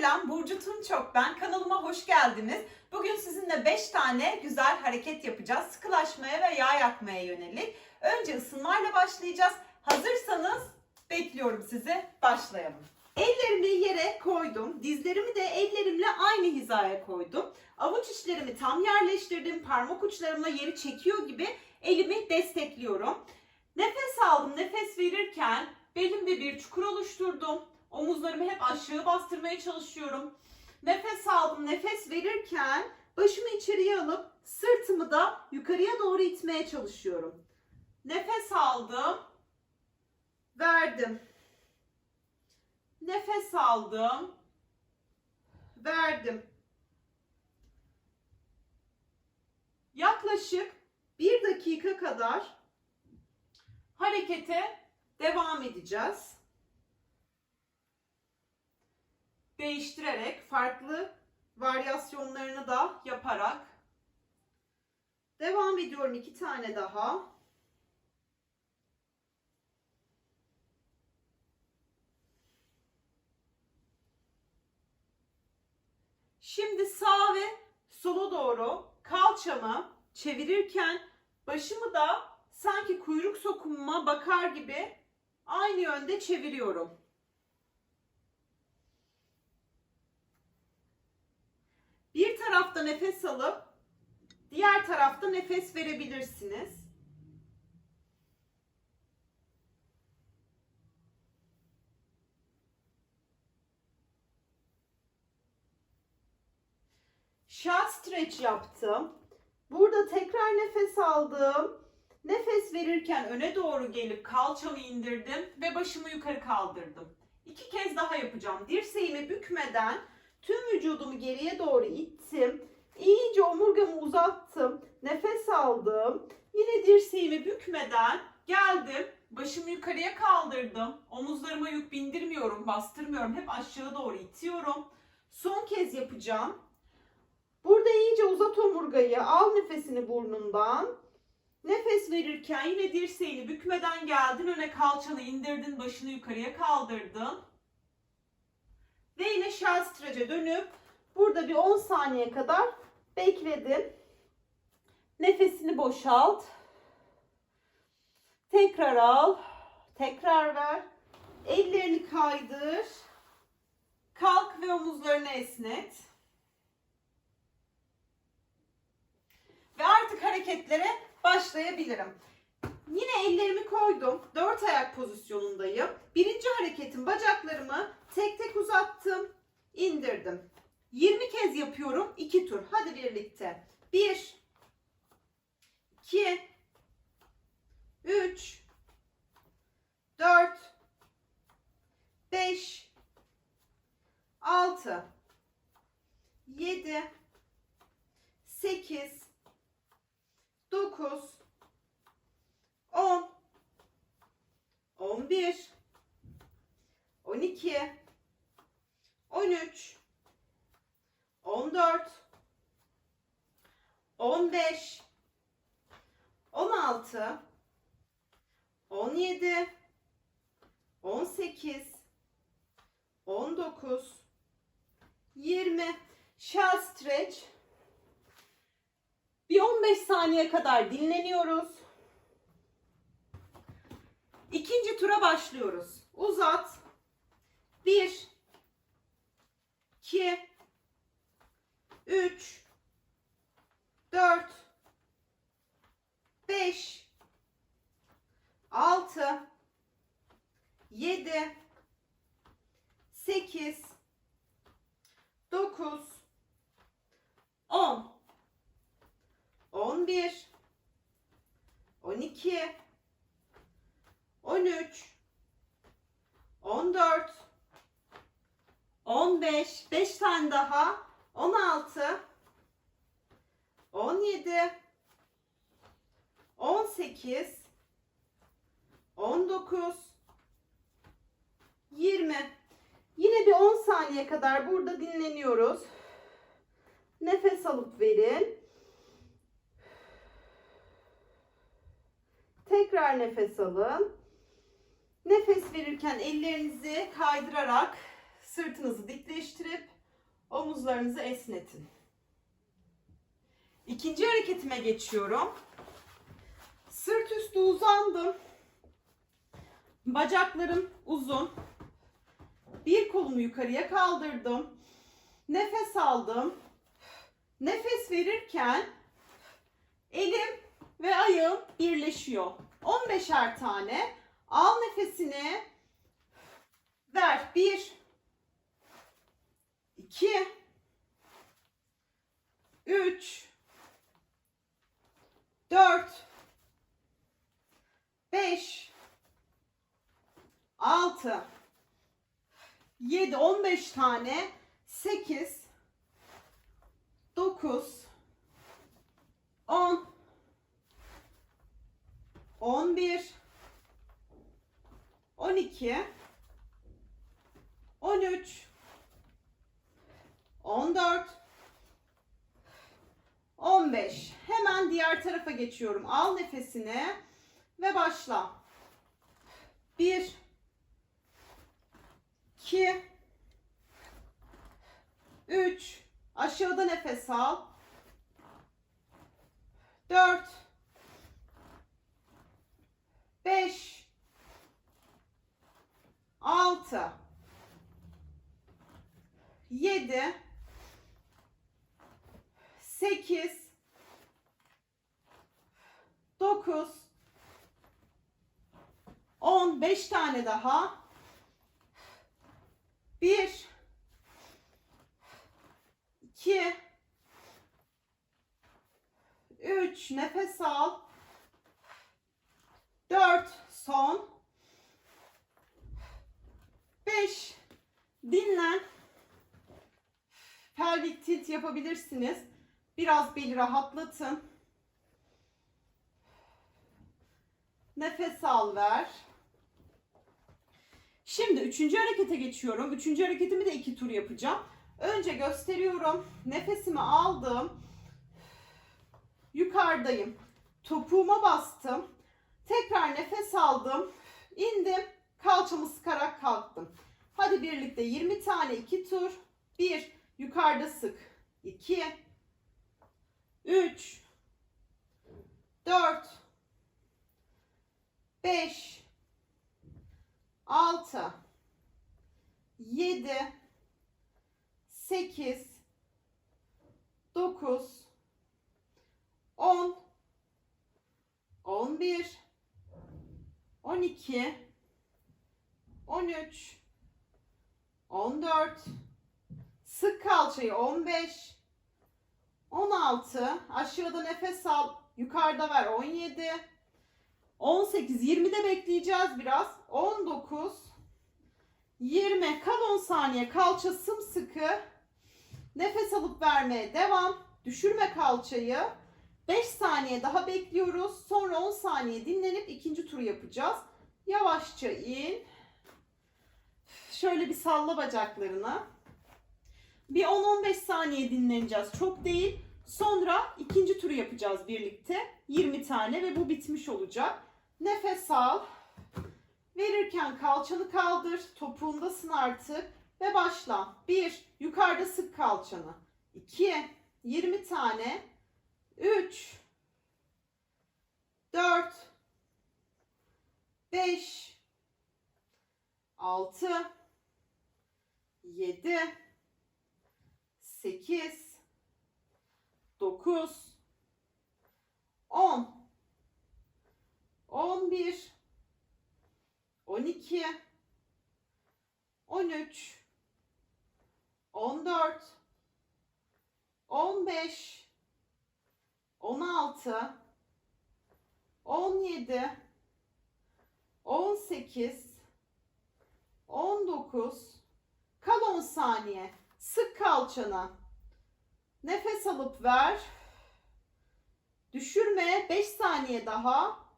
selam. Burcu Tunçok ben. Kanalıma hoş geldiniz. Bugün sizinle 5 tane güzel hareket yapacağız. Sıkılaşmaya ve yağ yakmaya yönelik. Önce ısınmayla başlayacağız. Hazırsanız bekliyorum sizi. Başlayalım. Ellerimi yere koydum. Dizlerimi de ellerimle aynı hizaya koydum. Avuç içlerimi tam yerleştirdim. Parmak uçlarımla yeri çekiyor gibi elimi destekliyorum. Nefes aldım. Nefes verirken belimde bir çukur oluşturdum. Omuzlarımı hep aşağı bastırmaya çalışıyorum. Nefes aldım. Nefes verirken başımı içeriye alıp sırtımı da yukarıya doğru itmeye çalışıyorum. Nefes aldım. Verdim. Nefes aldım. Verdim. Yaklaşık bir dakika kadar harekete devam edeceğiz. Değiştirerek, farklı varyasyonlarını da yaparak devam ediyorum iki tane daha. Şimdi sağ ve sola doğru kalçamı çevirirken başımı da sanki kuyruk sokumuma bakar gibi aynı yönde çeviriyorum. Bir tarafta nefes alıp diğer tarafta nefes verebilirsiniz. Şah stretch yaptım. Burada tekrar nefes aldım. Nefes verirken öne doğru gelip kalçamı indirdim ve başımı yukarı kaldırdım. İki kez daha yapacağım. Dirseğimi bükmeden tüm vücudumu geriye doğru ittim. İyice omurgamı uzattım. Nefes aldım. Yine dirseğimi bükmeden geldim. Başımı yukarıya kaldırdım. Omuzlarıma yük bindirmiyorum, bastırmıyorum. Hep aşağı doğru itiyorum. Son kez yapacağım. Burada iyice uzat omurgayı. Al nefesini burnundan. Nefes verirken yine dirseğini bükmeden geldin. Öne kalçanı indirdin. Başını yukarıya kaldırdın. Ve yine shell stretch'e dönüp burada bir 10 saniye kadar bekledin. Nefesini boşalt. Tekrar al. Tekrar ver. Ellerini kaydır. Kalk ve omuzlarını esnet. Ve artık hareketlere başlayabilirim. Yine ellerimi koydum. Dört ayak pozisyonundayım. Birinci hareketim bacaklarımı tek tek uzattım. indirdim. 20 kez yapıyorum. 2 tur. Hadi birlikte. 1 2 3 4 5 6 7 8 9 10 11 12 13 14 15 16 17 18 19 20 shell stretch bir 15 saniye kadar dinleniyoruz. İkinci tura başlıyoruz. Uzat. 1 2 3 4 5 6 7 8 9 10 11 12 13 14 15 5 tane daha 16 17 18 19 20 Yine bir 10 saniye kadar burada dinleniyoruz. Nefes alıp verin. Tekrar nefes alın. Nefes verirken ellerinizi kaydırarak Sırtınızı dikleştirip omuzlarınızı esnetin. İkinci hareketime geçiyorum. Sırt üstü uzandım. Bacaklarım uzun. Bir kolumu yukarıya kaldırdım. Nefes aldım. Nefes verirken elim ve ayağım birleşiyor. 15'er tane. Al nefesini. Ver. 1 2 3 4 5 6 7 15 tane. 8 9 10 11 12 13 14 15 hemen diğer tarafa geçiyorum. Al nefesini ve başla. 1 2 3 aşağıda nefes al. 4 5 6 7 8 9 10 5 tane daha 1 2 3 nefes al. 4 son. 5 dinlen. Pelvik tilt yapabilirsiniz. Biraz beli rahatlatın. Nefes al ver şimdi üçüncü harekete geçiyorum üçüncü hareketimi de iki tur yapacağım önce gösteriyorum nefesimi aldım yukarıdayım topuğuma bastım Tekrar nefes aldım. indim. Kalçamı sıkarak kalktım. Hadi birlikte 20 tane 2 tur. 1 yukarıda sık. 2 3 4 5 6 7 8 9 10 11 12 13 14 sık kalçayı 15 16 aşağıda nefes al yukarıda ver 17 18 20'de bekleyeceğiz biraz 19 20 kal 10 saniye kalça sımsıkı nefes alıp vermeye devam düşürme kalçayı 5 saniye daha bekliyoruz. Sonra 10 saniye dinlenip ikinci turu yapacağız. Yavaşça in. Şöyle bir salla bacaklarını. Bir 10-15 saniye dinleneceğiz. Çok değil. Sonra ikinci turu yapacağız birlikte. 20 tane ve bu bitmiş olacak. Nefes al. Verirken kalçanı kaldır. Topuğundasın artık. Ve başla. 1. Yukarıda sık kalçanı. 2. 20 tane. 3 4 5 6 7 8 9 10 11 12 13 14 15 16 17 18 19 kal 10 saniye. Sık kalçana. Nefes alıp ver. Düşürme. 5 saniye daha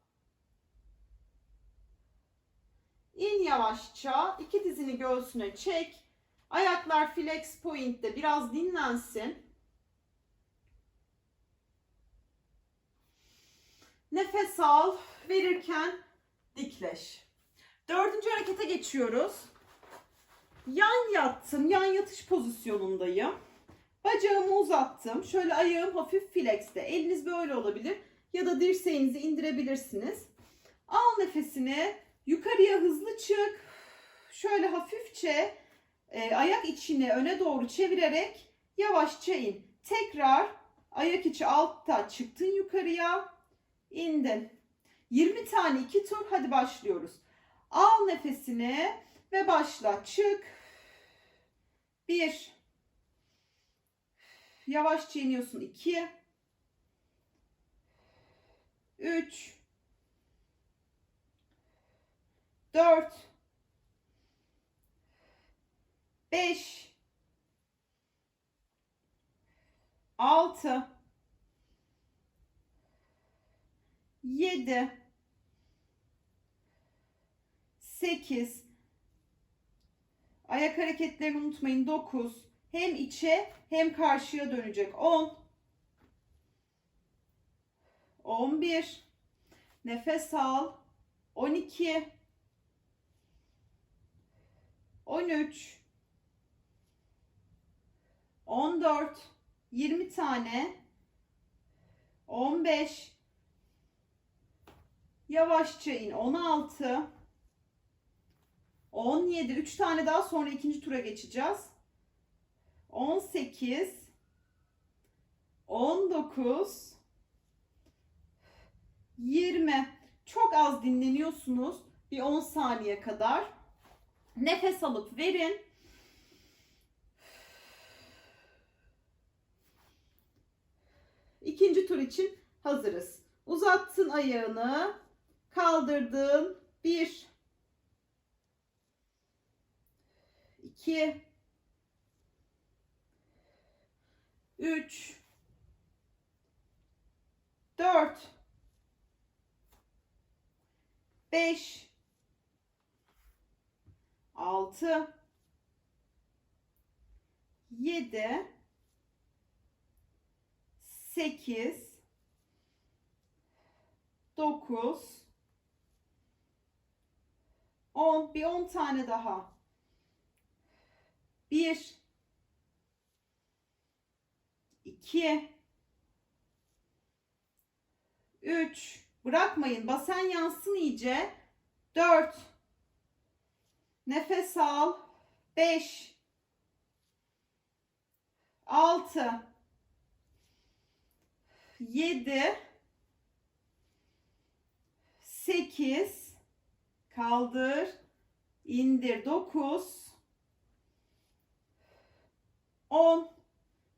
in yavaşça iki dizini göğsüne çek ayaklar flex point'te biraz dinlensin Nefes al. Verirken dikleş. Dördüncü harekete geçiyoruz. Yan yattım. Yan yatış pozisyonundayım. Bacağımı uzattım. Şöyle ayağım hafif flexte. Eliniz böyle olabilir. Ya da dirseğinizi indirebilirsiniz. Al nefesini. Yukarıya hızlı çık. Şöyle hafifçe e, ayak içini öne doğru çevirerek yavaşça in. Tekrar ayak içi altta çıktın yukarıya. indin. 20 tane iki tur. Hadi başlıyoruz. Al nefesini ve başla. Çık. Bir. Yavaşça iniyorsun. İki. Üç. Dört. Beş. Altı. Yedi. 8 Ayak hareketlerini unutmayın. 9 Hem içe hem karşıya dönecek. 10 11 Nefes al. 12 13 14 20 tane. 15 Yavaşça in. 16 17 3 tane daha sonra ikinci tura geçeceğiz. 18 19 20 Çok az dinleniyorsunuz. Bir 10 saniye kadar. Nefes alıp verin. İkinci tur için hazırız. Uzattın ayağını. Kaldırdın. 1 2 3 4 5 6 7 8 9 10 bir 10 tane daha. 1 2 3 bırakmayın basen yansın iyice. 4 nefes al. 5 6 7 8 kaldır. İndir. 9 10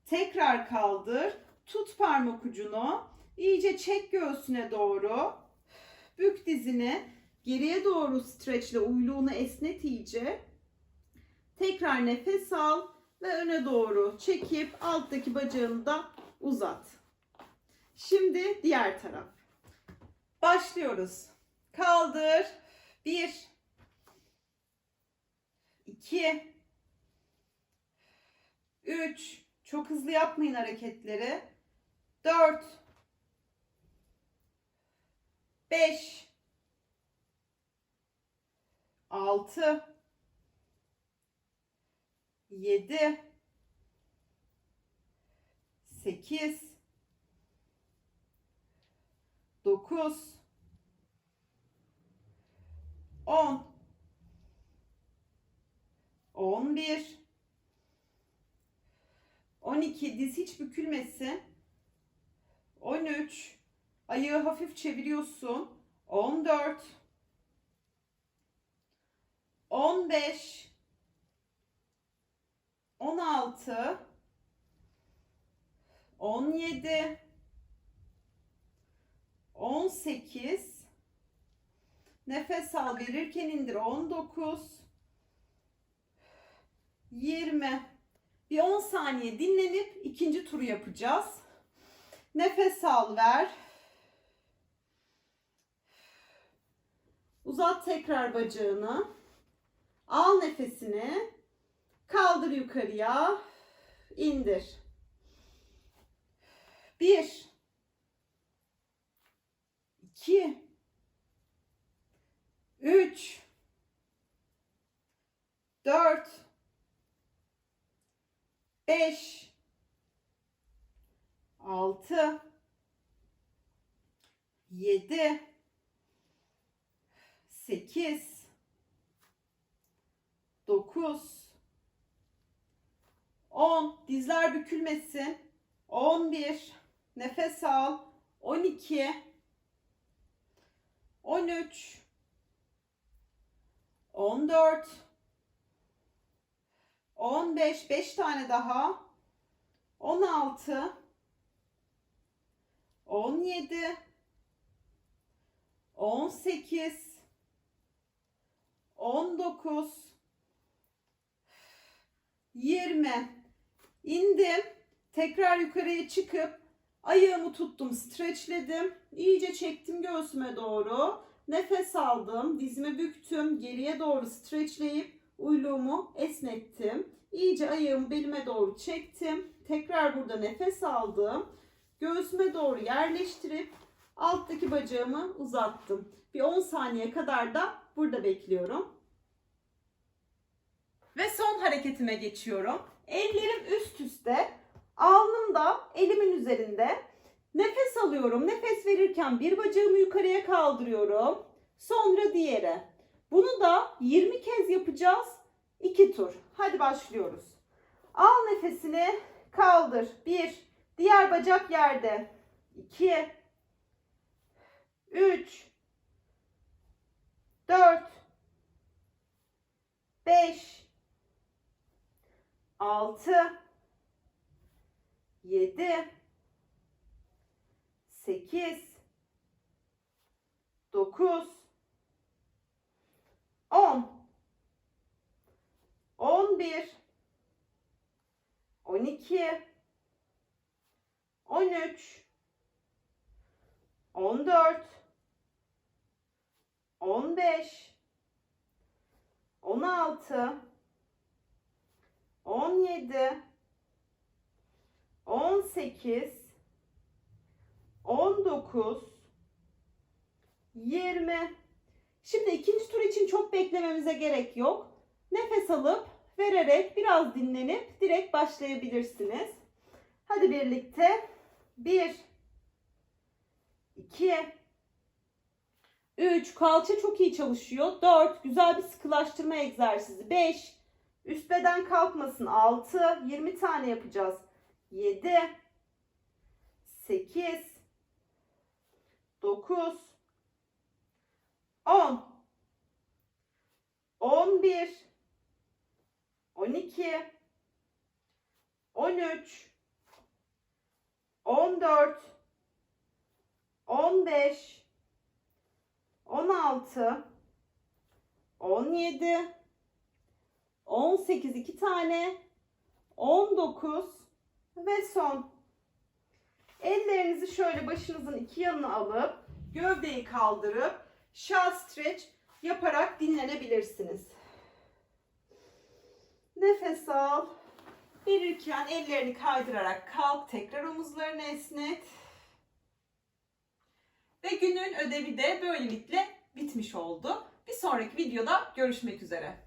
tekrar kaldır. Tut parmak ucunu. İyice çek göğsüne doğru. Bük dizini geriye doğru streçle uyluğunu esnet iyice. Tekrar nefes al ve öne doğru çekip alttaki bacağını da uzat. Şimdi diğer taraf. Başlıyoruz. Kaldır. 1 2 3 çok hızlı yapmayın hareketleri. 4 5 6 7 8 9 10 11 12 diz hiç bükülmesin. 13 ayağı hafif çeviriyorsun. 14 15 16 17 18 Nefes al verirken indir 19 20 bir 10 saniye dinlenip ikinci turu yapacağız. Nefes al ver. Uzat tekrar bacağını. Al nefesini. Kaldır yukarıya. İndir. Bir. iki, Üç. Dört. 5 6 7 8 9 10 dizler bükülmesin. 11 nefes al. 12 13 14 15 5 tane daha. 16 17 18 19 20 indim. Tekrar yukarıya çıkıp ayağımı tuttum streçledim. İyice çektim göğsüme doğru. Nefes aldım dizimi büktüm. Geriye doğru streçleyip uyluğumu esnettim. İyice ayağımı belime doğru çektim. Tekrar burada nefes aldım. Göğsüme doğru yerleştirip alttaki bacağımı uzattım. Bir 10 saniye kadar da burada bekliyorum ve son hareketime geçiyorum. Ellerim üst üste, alnım da elimin üzerinde. Nefes alıyorum. Nefes verirken bir bacağımı yukarıya kaldırıyorum. Sonra diğeri. Bunu da 20 kez yapacağız. 2 tur. Hadi başlıyoruz. Al nefesini kaldır. 1. Diğer bacak yerde. 2. 3. 4. 5. 6 7 8 9 10 11 12 13 14 15 16 17 18 19 20 Şimdi ikinci tur için çok beklememize gerek yok. Nefes alıp vererek biraz dinlenip direkt başlayabilirsiniz. Hadi birlikte 1 2 3 kalça çok iyi çalışıyor. 4 güzel bir sıkılaştırma egzersizi. 5 Üst beden kalkmasın. 6. 20 tane yapacağız. 7. 8. 9. 10. 11. 12. 13. 14. 15. 16. 17. 18 iki tane 19 ve son ellerinizi şöyle başınızın iki yanına alıp gövdeyi kaldırıp şah stretch yaparak dinlenebilirsiniz. Nefes al. Verirken ellerini kaydırarak kalk. Tekrar omuzlarını esnet. Ve günün ödevi de böylelikle bitmiş oldu. Bir sonraki videoda görüşmek üzere.